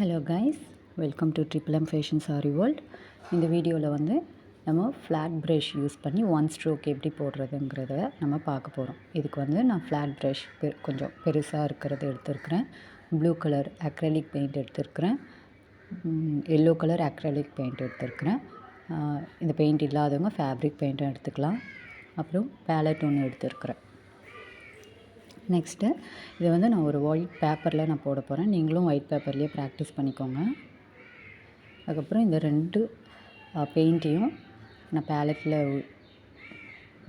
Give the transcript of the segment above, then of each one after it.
Hello guys welcome to triple M fashion sari world இந்த வீடியோவில் வந்து நம்ம ஃப்ளாட் ப்ரஷ் யூஸ் பண்ணி ஒன் ஸ்ட்ரோக் எப்படி போடுறதுங்கிறத நம்ம பார்க்க போகிறோம் இதுக்கு வந்து நான் ஃப்ளாட் ப்ரஷ் பெ கொஞ்சம் பெருசாக இருக்கிறது எடுத்திருக்கிறேன். ப்ளூ கலர் அக்ரலிக் பெயிண்ட் எடுத்துருக்குறேன். எல்லோ கலர் அக்ரலிக் பெயிண்ட் எடுத்துருக்குறேன். இந்த பெயிண்ட் இல்லாதவங்க ஃபேப்ரிக் பெயிண்ட்டும் எடுத்துக்கலாம். அப்புறம் பேலட் ஒன்று எடுத்துருக்குறேன். நெக்ஸ்ட்டு இதை வந்து நான் ஒரு ஒயிட் பேப்பரில் நான் போட போகிறேன் நீங்களும் ஒயிட் பேப்பர்லேயே ப்ராக்டிஸ் பண்ணிக்கோங்க. அதுக்கப்புறம் இந்த ரெண்டு பெயிண்ட்டையும் நான் பேலட்டில்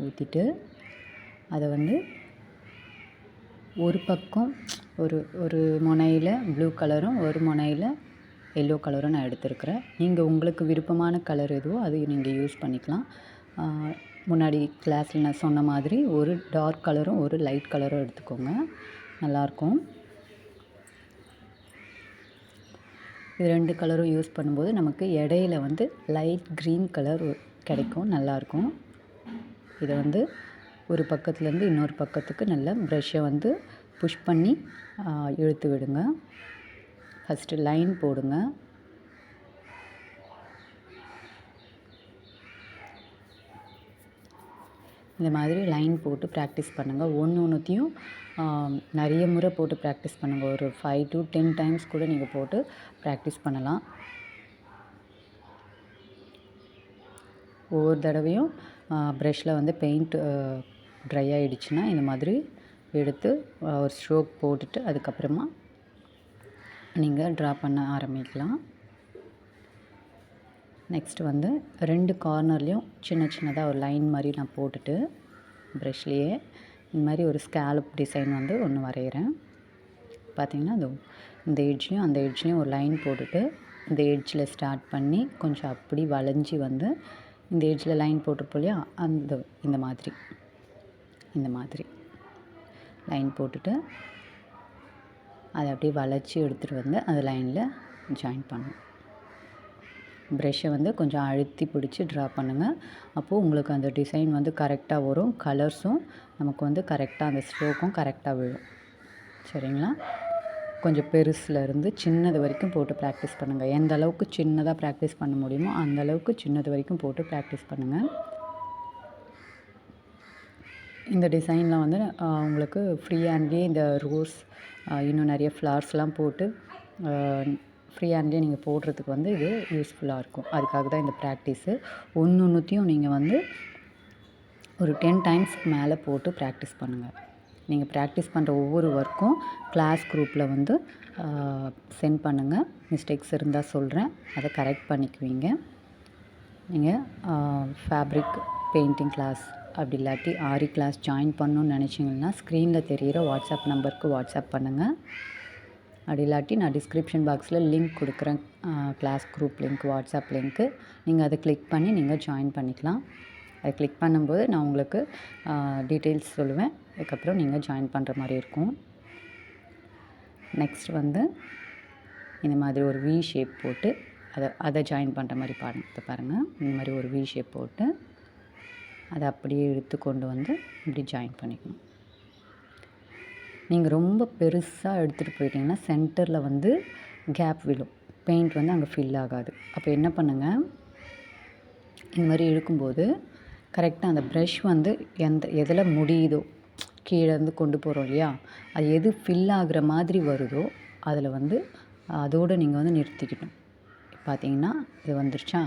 ஊற்றிட்டு அதை வந்து ஒரு பக்கம் ஒரு ஒரு முனையில் ப்ளூ கலரும் ஒரு முனையில் எல்லோ கலரும் நான் எடுத்திருக்கிறேன். நீங்கள் உங்களுக்கு விருப்பமான கலர் எதுவோ அது நீங்கள் யூஸ் பண்ணிக்கலாம். முன்னாடி கிளாஸில் நான் சொன்ன மாதிரி ஒரு டார்க் கலரும் ஒரு லைட் கலரும் எடுத்துக்கோங்க. நல்லாயிருக்கும் இது ரெண்டு கலரும் யூஸ் பண்ணும்போது நமக்கு இடையில வந்து லைட் க்ரீன் கலர் கிடைக்கும் நல்லாயிருக்கும் இதை வந்து ஒரு பக்கத்துலேருந்து இன்னொரு பக்கத்துக்கு நல்லா ப்ரஷ்ஷை வந்து புஷ் பண்ணி இழுத்து விடுங்க. ஃபஸ்ட்டு லைன் போடுங்க. இந்த மாதிரி லைன் போட்டு ப்ராக்டிஸ் பண்ணுங்கள் ஒன்று ஒன்றுத்தையும் நிறைய முறை போட்டு ப்ராக்டிஸ் பண்ணுங்கள் ஒரு ஃபைவ் டு டென் டைம்ஸ் கூட நீங்கள் போட்டு ப்ராக்டிஸ் பண்ணலாம். ஒவ்வொரு தடவையும் ப்ரெஷ்ஷில் வந்து பெயிண்ட் ட்ரை ஆகிடுச்சுன்னா இந்த மாதிரி எடுத்து ஒரு ஸ்ட்ரோக் போட்டுட்டு அதுக்கப்புறமா நீங்கள் ட்ரா பண்ண ஆரம்பிக்கலாம். நெக்ஸ்ட் வந்து ரெண்டு கார்னர்லேயும் சின்ன சின்னதாக ஒரு லைன் மாதிரி நான் போட்டுட்டு ப்ரெஷ்லேயே இந்த மாதிரி ஒரு ஸ்கேலப் டிசைன் வந்து ஒன்று வரைகிறேன் பார்த்தீங்கன்னா அது இந்த எட்ஜ்லேயும் அந்த எட்ஜ்லேயும் ஒரு லைன் போட்டுட்டு இந்த எட்ஜில் ஸ்டார்ட் பண்ணி கொஞ்சம் அப்படி வளைஞ்சி வந்து இந்த எட்ஜில் லைன் போட்டிருப்போம் இல்லையா? அந்த இந்த மாதிரி. இந்த மாதிரி. லைன் போட்டுட்டு அதை அப்படியே வளைச்சி எடுத்துகிட்டு வந்து அந்த லைனில் ஜாயின் பண்ணணும். ப்ரெஷ்ஷை வந்து கொஞ்சம் அழுத்தி பிடிச்சி ட்ரா பண்ணுங்கள் அப்போது உங்களுக்கு அந்த டிசைன் வந்து கரெக்டாக வரும். கலர்ஸும் நமக்கு வந்து கரெக்டாக அந்த ஸ்ட்ரோக்கும் கரெக்டாக விழும். சரிங்களா? கொஞ்சம் பெருசில் இருந்து சின்னது வரைக்கும் போட்டு ப்ராக்டிஸ் பண்ணுங்கள் எந்த அளவுக்கு சின்னதாக ப்ராக்டிஸ் பண்ண முடியுமோ அந்த அளவுக்கு சின்னது வரைக்கும் போட்டு ப்ராக்டிஸ் பண்ணுங்கள் இந்த டிசைனில் வந்து உங்களுக்கு ஃப்ரீ ஹேண்ட்லேயே இந்த ரோஸ் இன்னும் நிறைய ஃப்ளவர்ஸ்லாம் போட்டு ஃப்ரீ ஹேண்ட்லேயே நீங்கள் போடுறதுக்கு வந்து இது யூஸ்ஃபுல்லாக இருக்கும். அதுக்காக தான் இந்த ப்ராக்டிஸு ஒன்று ஒன்றுத்தையும் நீங்கள் வந்து ஒரு டென் டைம்ஸ்க்கு மேலே போட்டு ப்ராக்டிஸ் பண்ணுங்கள் நீங்கள் ப்ராக்டிஸ் பண்ணுற ஒவ்வொரு ஒர்க்கும் கிளாஸ் குரூப்பில் வந்து சென்ட் பண்ணுங்கள் மிஸ்டேக்ஸ் இருந்தால் சொல்கிறேன் அதை கரெக்ட் பண்ணிக்குவீங்க. நீங்கள் ஃபேப்ரிக் பெயிண்டிங் கிளாஸ் அப்படி இல்லாட்டி ஆரி கிளாஸ் ஜாயின் பண்ணணும்னு நினச்சிங்கன்னா ஸ்க்ரீனில் தெரிகிற வாட்ஸ்அப் நம்பருக்கு வாட்ஸ்அப் பண்ணுங்கள் அப்படி இல்லாட்டி நான் டிஸ்கிரிப்ஷன் பாக்ஸில் லிங்க் கொடுக்குறேன். கிளாஸ் குரூப் லிங்க் வாட்ஸ்அப் லிங்க்கு நீங்கள் அதை கிளிக் பண்ணி நீங்கள் ஜாயின் பண்ணிக்கலாம். அதை கிளிக் பண்ணும்போது நான் உங்களுக்கு டீட்டெயில்ஸ் சொல்லுவேன். அதுக்கப்புறம் நீங்கள் ஜாயின் பண்ணுற மாதிரி இருக்கும். நெக்ஸ்ட் வந்து இந்த மாதிரி ஒரு வி ஷேப் போட்டு அதை அதை ஜாயின் பண்ணுற மாதிரி பாருங்க. பாருங்கள் இந்த மாதிரி ஒரு வி ஷேப் போட்டு அதை அப்படியே இழுத்து கொண்டு வந்து இப்படி ஜாயின் பண்ணிக்கணும். நீங்கள் ரொம்ப பெருசாக எடுத்துகிட்டு போயிட்டீங்கன்னா சென்டரில் வந்து கேப் விழும். பெயிண்ட் வந்து அங்கே ஃபில் ஆகாது. அப்போ என்ன பண்ணுங்கள் இந்த மாதிரி இழுக்கும்போது கரெக்டாக அந்த ப்ரஷ் வந்து எந்த எதில் முடியுதோ கீழே இருந்து கொண்டு போகிறோம் இல்லையா? அது எது ஃபில் ஆகுற மாதிரி வருதோ அதில் வந்து அதோடு நீங்கள் வந்து நிறுத்திக்கணும். பார்த்தீங்கன்னா இது வந்துருச்சா?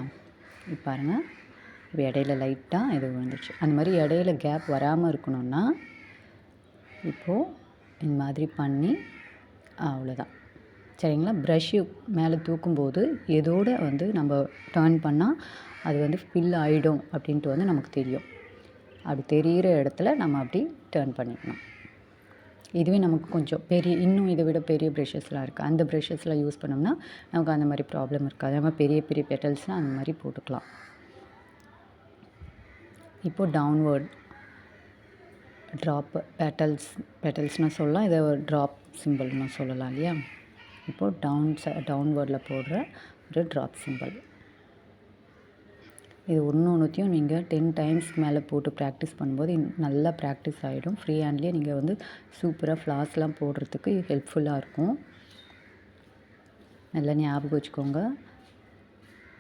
இப்போ பாருங்கள் இப்போ இடையில லைட்டாக இது விழுந்துருச்சு. அந்த மாதிரி இடையில கேப் வராமல் இருக்கணும்னா இப்போது இந்த மாதிரி பண்ணி அவ்வளோதான் சரிங்களா? ப்ரஷ்ஷு மேலே தூக்கும்போது எதோடு வந்து நம்ம டேர்ன் பண்ணால் அது வந்து ஃபில் ஆகிடும் அப்படின்ட்டு வந்து நமக்கு தெரியும். அப்படி தெரிகிற இடத்துல நம்ம அப்படி டேர்ன் பண்ணிக்கணும் இதுவே நமக்கு கொஞ்சம் பெரிய இன்னும் இதை விட பெரிய ப்ரெஷஸ்லாம் இருக்குது அந்த ப்ரெஷஸ்லாம் யூஸ் பண்ணோம்னா நமக்கு அந்த மாதிரி ப்ராப்ளம் இருக்காது. நம்ம பெரிய பெரிய பெட்டல்ஸ்லாம் அந்த மாதிரி போட்டுக்கலாம். இப்போது டவுன்வேர்ட் ட்ராப் பெட்டல்ஸ் பெட்டல்ஸ்னு சொல்லலாம். இதை ஒரு ட்ராப் சிம்பிள்னு சொல்லலாம் இல்லையா? இப்போது டவுன் ச டவுன்வேர்டில் போடுற ஒரு ட்ராப் சிம்பிள் இது ஒன்று ஒன்றுத்தையும் நீங்கள் டென் டைம்ஸ்க்கு மேலே போட்டு ப்ராக்டிஸ் பண்ணும்போது நல்லா ப்ராக்டிஸ் ஆகிடும் ஃப்ரீ ஹேண்ட்லேயே நீங்கள் வந்து சூப்பராக ஃப்ளாஸ்லாம் போடுறதுக்கு ஹெல்ப்ஃபுல்லாக இருக்கும். நல்லா ஞாபகம் வச்சுக்கோங்க.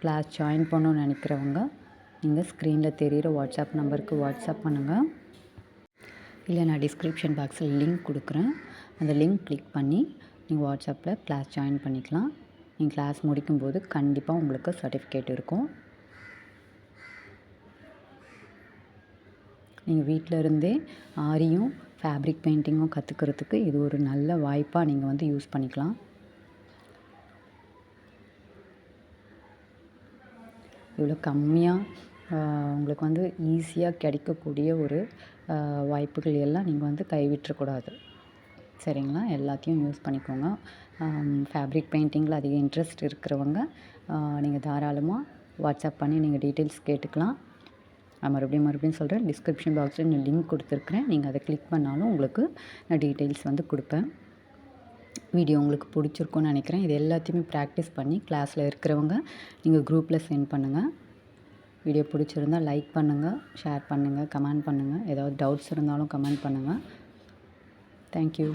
கிளாஸ் ஜாயின் பண்ணணும்னு நினைக்கிறவங்க நீங்கள் ஸ்க்ரீனில் தெரிகிற வாட்ஸ்அப் நம்பருக்கு வாட்ஸ்அப் பண்ணுங்கள் இல்லை நான் டிஸ்கிரிப்ஷன் பாக்ஸில் லிங்க் கொடுக்குறேன். அந்த லிங்க் கிளிக் பண்ணி நீங்கள் வாட்ஸ்அப்பில் கிளாஸ் ஜாயின் பண்ணிக்கலாம். நீங்கள் கிளாஸ் முடிக்கும்போது கண்டிப்பாக உங்களுக்கு சர்டிஃபிகேட் இருக்கும். நீங்கள் வீட்டில் இருந்தே ஆரியும் ஃபேப்ரிக் பெயிண்டிங்கும் கற்றுக்கிறதுக்கு இது ஒரு நல்ல வாய்ப்பாக நீங்கள் வந்து யூஸ் பண்ணிக்கலாம். இவ்வளோ கம்மியாக உங்களுக்கு வந்து ஈஸியாக கிடைக்கக்கூடிய ஒரு வாய்ப்புகள் எல்லாம் நீங்கள் வந்து கைவிட்டுறக்கூடாது. சரிங்களா? எல்லாத்தையும் யூஸ் பண்ணிக்கோங்க. ஃபேப்ரிக் பெயிண்டிங்கில் அதிக இன்ட்ரெஸ்ட் இருக்கிறவங்க நீங்கள் தாராளமாக வாட்ஸ்அப் பண்ணி நீங்கள் டீட்டெயில்ஸ் கேட்டுக்கலாம். நான் மறுபடியும் மறுபடியும் சொல்கிறேன் டிஸ்கிரிப்ஷன் பாக்ஸில் நான் லிங்க் கொடுத்துருக்குறேன். நீங்கள் அதை கிளிக் பண்ணாலும் உங்களுக்கு நான் டீட்டெயில்ஸ் வந்து கொடுப்பேன். வீடியோ உங்களுக்கு பிடிச்சிருக்கும்னு நினைக்கிறேன். இது எல்லாத்தையுமே ப்ராக்டிஸ் பண்ணி கிளாஸில் இருக்கிறவங்க நீங்கள் குரூப்பில் சென்ட் பண்ணுங்கள் வீடியோ பிடிச்சிருந்தால் லைக் பண்ணுங்கள் ஷேர் பண்ணுங்கள் கமெண்ட் பண்ணுங்கள் ஏதாவது டவுட்ஸ் இருந்தாலும் கமெண்ட் பண்ணுங்கள் தேங்க்யூ